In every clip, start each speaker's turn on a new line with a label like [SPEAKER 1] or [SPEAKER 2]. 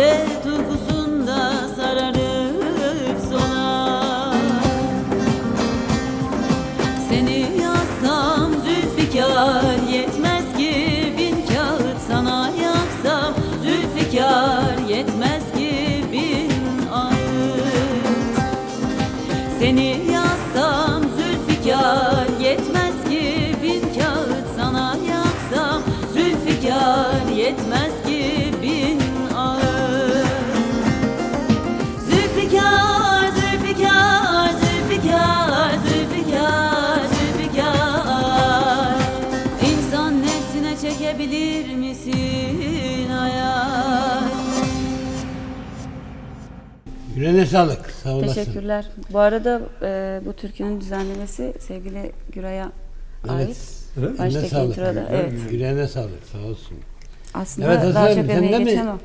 [SPEAKER 1] Hasret uykusunda sararıp Seni yazsam Zülfikar Yetmez ki bin kağıt sana yaksam Zülfikar Yetmez ki bin ağıt Seni yazsam
[SPEAKER 2] Yüreğine sağlık. Sağ olasın.
[SPEAKER 3] Teşekkürler. Bu arada e, bu türkünün düzenlemesi sevgili Güray'a
[SPEAKER 2] Evet.
[SPEAKER 3] ait.
[SPEAKER 2] Yüreğine
[SPEAKER 3] Baştaki
[SPEAKER 2] sağlık.
[SPEAKER 3] introda. Evet.
[SPEAKER 2] Yüreğine sağlık. Sağ olsun.
[SPEAKER 3] Aslında
[SPEAKER 2] Evet,
[SPEAKER 3] daha çok emeği o.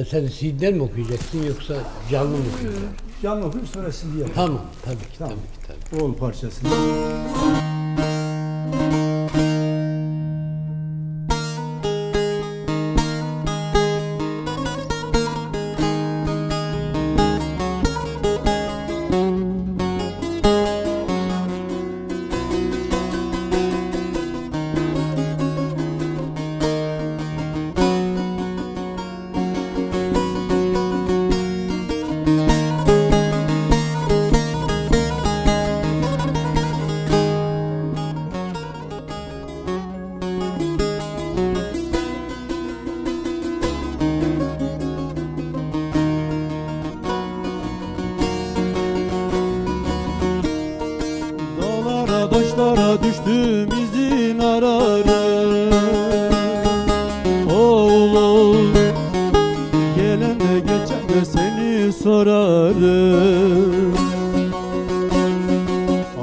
[SPEAKER 2] Eseri CD'den mi okuyacaksın yoksa canlı mı okuyacaksın?
[SPEAKER 4] Canlı okuyup sonra şimdi yapalım.
[SPEAKER 2] Tamam. Tabii ki.
[SPEAKER 4] Tamam.
[SPEAKER 2] Tabii ki. Tabii.
[SPEAKER 4] Oğul parçasını. Dağlara taşlara düştüm izin ararım. Oğlum Gelen de geçen de seni sorarım.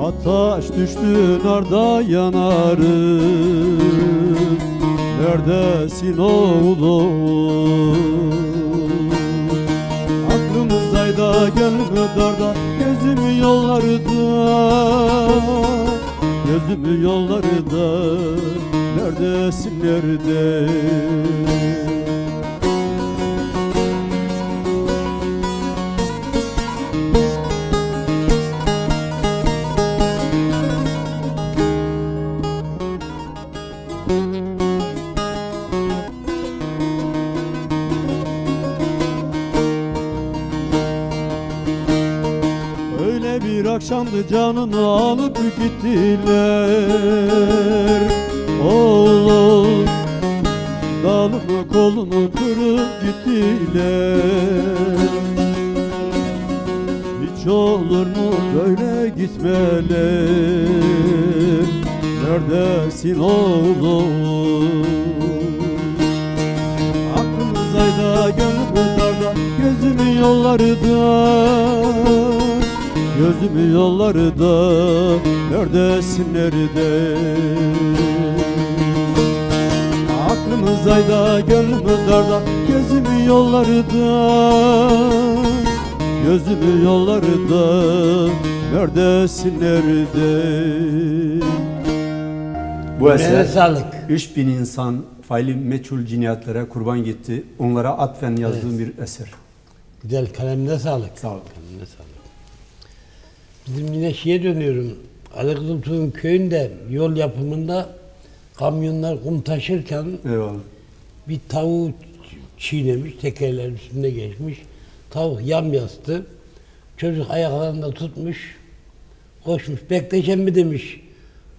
[SPEAKER 4] Ataş düştü narda yanarım Neredesin oğlum? Aklımızdaydı gönlümü darda Gözümü yollarda. Gözümü yollarda Neredesin nerede akşamdı canını alıp gittiler. Oğlum Dalımı kolunu kırıp gittiler. Hiç olur mu böyle gitmeler? Neredesin oğlum? Aklımızdaydı gönlümü darda Gözümü yollarda Gözümü yollarda Neredesin nerede Aklımızdaydı gönlümü darda Gözümü yollarda Gözümü yollarda Neredesin nerede
[SPEAKER 5] Bu eser
[SPEAKER 2] sağlık.
[SPEAKER 5] 3000 insan faili meçhul cinayetlere kurban gitti. Onlara atfen yazdığım bir eser.
[SPEAKER 2] Güzel. Kalemine sağlık.
[SPEAKER 5] Sağ ol.
[SPEAKER 2] Kalemine sağlık. Bizim yine şeye dönüyorum. Ali Kızıltuğ'un köyünde yol yapımında kamyonlar kum taşırken
[SPEAKER 5] Eyvallah.
[SPEAKER 2] bir tavuğu çiğnemiş, tekerler üstünde geçmiş. Tavuk yamyastı. Çocuk ayaklarında tutmuş, koşmuş. Bekleşen mi demiş.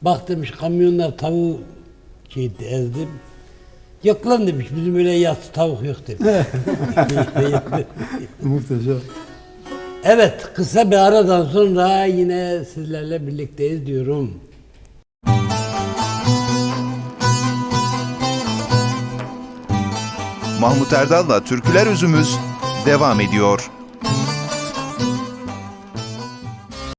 [SPEAKER 2] Bak demiş kamyonlar tavuğu şey ezdi. Yok lan demiş bizim öyle yatsı tavuk yok demiş.
[SPEAKER 5] Muhteşem.
[SPEAKER 2] Evet kısa bir aradan sonra yine sizlerle birlikteyiz diyorum.
[SPEAKER 6] Mahmut Erdal'la Türküler Özümüz devam ediyor.